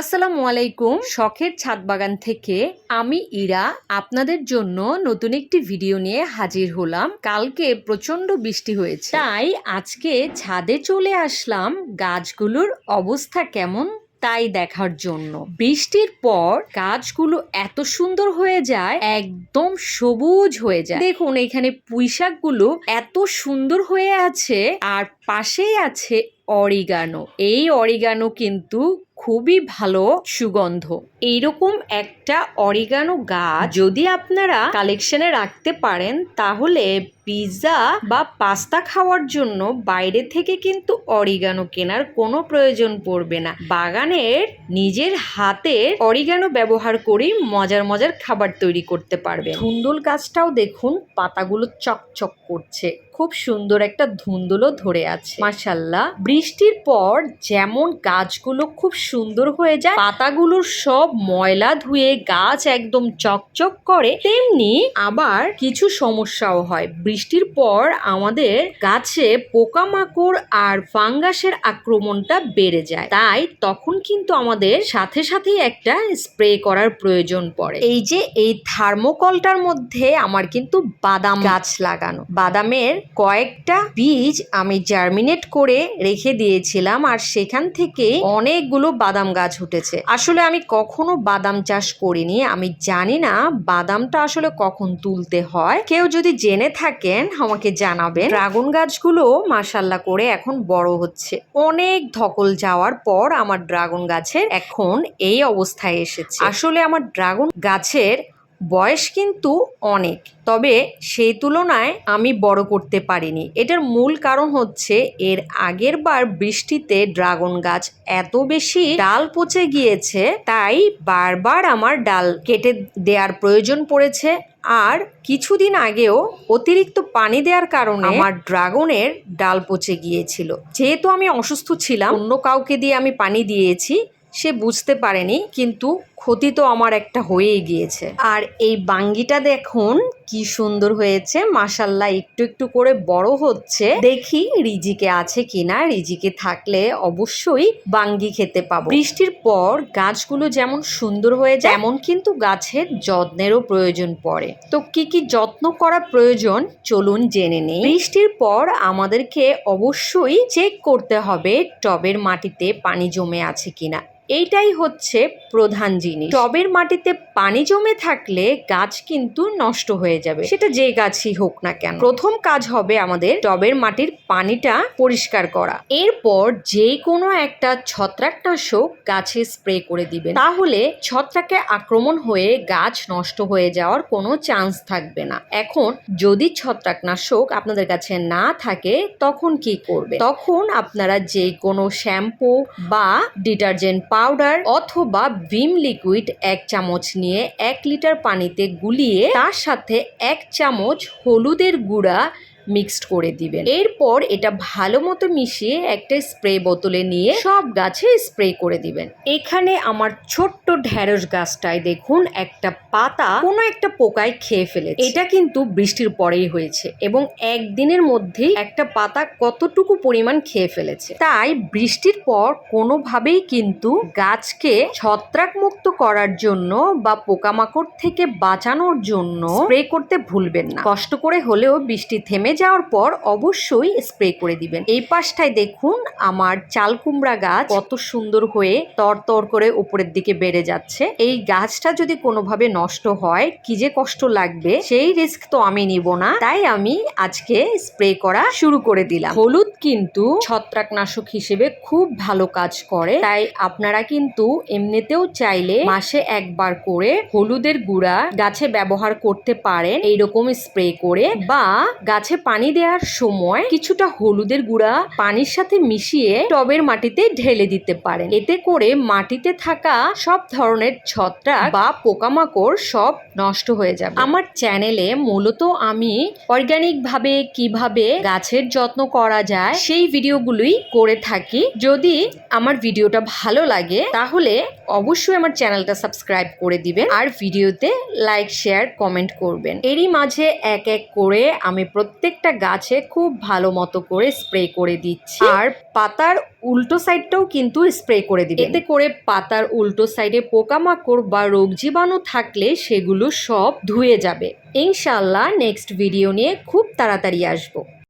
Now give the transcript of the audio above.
আসসালামু আলাইকুম। শখের ছাদ বাগান থেকে আমি ইরা, আপনাদের জন্য নতুন একটি ভিডিও নিয়ে হাজির হলাম। কালকে প্রচণ্ড বৃষ্টি হয়েছে। তাই আজকে ছাদে চলে আসলাম। গাছগুলোর অবস্থা কেমন তাই দেখার জন্য। বৃষ্টির পর গাছগুলো এত সুন্দর হয়ে যায়, একদম সবুজ হয়ে যায়। দেখুন, এখানে পুঁইশাকগুলো এত সুন্দর হয়ে আছে, আর পাশেই আছে অরিগানো। এই অরিগানো কিন্তু খুবই ভালো সুগন্ধ। এইরকম একটা অরিগানো গাছ যদি আপনারা কালেকশনে রাখতে পারেন তাহলে পিৎজা বা পাস্তা খাওয়ার জন্য বাইরে থেকে কিন্তু অরিগানো কেনার কোনো প্রয়োজন পড়বে না। বাগানের নিজের হাতের অরিগানো ব্যবহার করেই মজার মজার খাবার তৈরি করতে পারবে ধুন্দুল গাছটাও দেখুন, পাতাগুলো চকচক করছে। খুব সুন্দর একটা ধুন্দুলও ধরে আছে। মাসাল্লাহ বৃষ্টির পর যেমন গাছগুলো খুব সুন্দর হয়ে যায়, পাতাগুলোর সব ময়লা ধুয়ে গাছ একদম চকচক করে, তেমনি আবার কিছু সমস্যাও হয়। বৃষ্টির পর আমাদের গাছে পোকামাকড় আর ফাঙ্গাসের আক্রমণটা বেড়ে যায়। তাই তখন কিন্তু আমাদের সাথে সাথেই একটা স্প্রে করার প্রয়োজন পড়ে। এই যে এই থার্মোকলটার মধ্যে আমার কিন্তু বাদাম গাছ লাগানো। বাদামের কয়েকটা বীজ আমি জার্মিনেট করে রেখে দিয়েছিলাম আর সেখান থেকে অনেকগুলো বাদাম গাছ উঠেছে। আসলে আমি কখনো বাদাম চাষ করিনি। আমি জানি না বাদামটা আসলে কখন তুলতে হয়। কেউ যদি জেনে থাকেন আমাকে জানাবেন। ড্রাগন গাছগুলো মাসাল্লা করে এখন বড় হচ্ছে। অনেক ধকল যাওয়ার পর আমার ড্রাগন গাছের এখন এই অবস্থায় এসেছে। আসলে আমার ড্রাগন গাছের বয়স কিন্তু অনেক, তবে সেই তুলনায় আমি বড় করতে পারিনি। এটার মূল কারণ হচ্ছে এর আগের বার বৃষ্টিতে ড্রাগন গাছ এত বেশি ডাল পচে গিয়েছে, তাই বারবার আমার ডাল কেটে দেওয়ার প্রয়োজন পড়েছে। আর কিছুদিন আগেও অতিরিক্ত পানি দেওয়ার কারণে আমার ড্রাগনের ডাল পচে গিয়েছিল। যেহেতু আমি অসুস্থ ছিলাম অন্য কাউকে দিয়ে আমি পানি দিয়েছি সে বুঝতে পারেনি কিন্তু ক্ষতি তো আমার একটা হয়েই গিয়েছে। আর এই বাঙ্গিটা দেখুন, কি সুন্দর হয়েছে। মাসাল্লাহ একটু একটু করে বড় হচ্ছে। দেখি রিজিকে আছে কিনা। রিজিকে থাকলে অবশ্যই বাঙ্গি খেতে পাবো। বৃষ্টির পর গাছগুলো যেমন সুন্দর হয়ে যায় এমন কিন্তু গাছের যত্নেরও প্রয়োজন পড়ে। তো কি কি যত্ন করা প্রয়োজন? চলুন জেনে নেই। বৃষ্টির পর আমাদেরকে অবশ্যই চেক করতে হবে, টবের মাটিতে পানি জমে আছে কিনা। এইটাই হচ্ছে প্রধান জিনিস। টবের মাটিতে পানি জমে থাকলে গাছ কিন্তু নষ্ট হয়ে যাবে। সেটা যে গাছই হোক না কেন। প্রথম কাজ হবে আমাদের টবের মাটির পানিটা পরিষ্কার করা। এরপর যে কোনো একটা ছত্রাকনাশক গাছে স্প্রে করে দিবেন। তাহলে ছত্রাকে আক্রমণ হয়ে গাছ নষ্ট হয়ে যাওয়ার কোনো চান্স থাকবে না। এখন যদি ছত্রাকনাশক আপনাদের কাছে না থাকে, তখন কি করবে তখন আপনারা যে কোনো শ্যাম্পু বা ডিটারজেন্ট পাউডার অথবা ভিম লিকুইড এক চামচ নিয়ে এক লিটার পানিতে গুলিয়ে তার সাথে এক চামচ হলুদের গুঁড়া মিক্সড করে দিবেন। এরপর এটা ভালো মতো মিশিয়ে একটা স্প্রে বোতলে নিয়ে সব গাছে স্প্রে করে দিবেন। এখানে আমার ছোট্ট ঢ্যাঁড়স গাছটায় দেখুন, একটা পাতা কোনো একটা পোকায় খেয়ে ফেলেছে। এটা কিন্তু বৃষ্টির পরেই হয়েছে এবং একদিনের মধ্যেই একটা পাতা কতটুকু পরিমাণ খেয়ে ফেলেছে। তাই বৃষ্টির পর কোনোভাবেই কিন্তু গাছকে ছত্রাক মুক্ত করার জন্য বা পোকামাকড় থেকে বাঁচানোর জন্য স্প্রে করতে ভুলবেন না। কষ্ট করে হলেও বৃষ্টি থেমে যাওয়ার পর অবশ্যই স্প্রে করে দিবেন। এই পাশটায় দেখুন আমার চাল কুমড়া গাছ কত সুন্দর হয়ে তরতর করে উপরের দিকে বেড়ে যাচ্ছে। এই গাছটা যদি কোনোভাবে নষ্ট হয়, কি যে কষ্ট লাগবে, সেই রিস্ক তো আমি নিব না। তাই আমি আজকে স্প্রে করা শুরু করে দিলাম। হলুদ কিন্তু ছত্রাকনাশক হিসেবে খুব ভালো কাজ করে। তাই আপনারা কিন্তু এমনিতেও চাইলে মাসে একবার করে হলুদের গুঁড়া গাছে ব্যবহার করতে পারেন। এইরকম স্প্রে করে বা গাছে পানি দেওয়ার সময় কিছুটা হলুদের গুঁড়া পানির সাথে মিশিয়ে টবের মাটিতে ঢেলে দিতে পারেন। এতে করে মাটিতে থাকা সব ধরনের ছত্রাক বা পোকামাকড় সব নষ্ট হয়ে যাবে। আমার চ্যানেলে মূলত আমি অর্গানিক ভাবে কীভাবে গাছের যত্ন করা যায় সেই ভিডিওগুলোই করে থাকি। যদি আমার ভিডিওটা ভালো লাগে, তাহলে অবশ্যই আমার চ্যানেলটা সাবস্ক্রাইব করে দিবেন আর ভিডিওতে লাইক, শেয়ার, কমেন্ট করবেন। এরই মাঝে এক এক করে আমি প্রত্যেক প্রত্যেকটা গাছে খুব ভালো মতো করে স্প্রে করে দিচ্ছি। আর পাতার উল্টো সাইডটাও কিন্তু স্প্রে করে দিবে এতে করে পাতার উল্টো সাইডে পোকামাকড় বা রোগ জীবাণু থাকলে সেগুলো সব ধুয়ে যাবে। ইনশাল্লাহ নেক্সট ভিডিও নিয়ে খুব তাড়াতাড়ি আসব।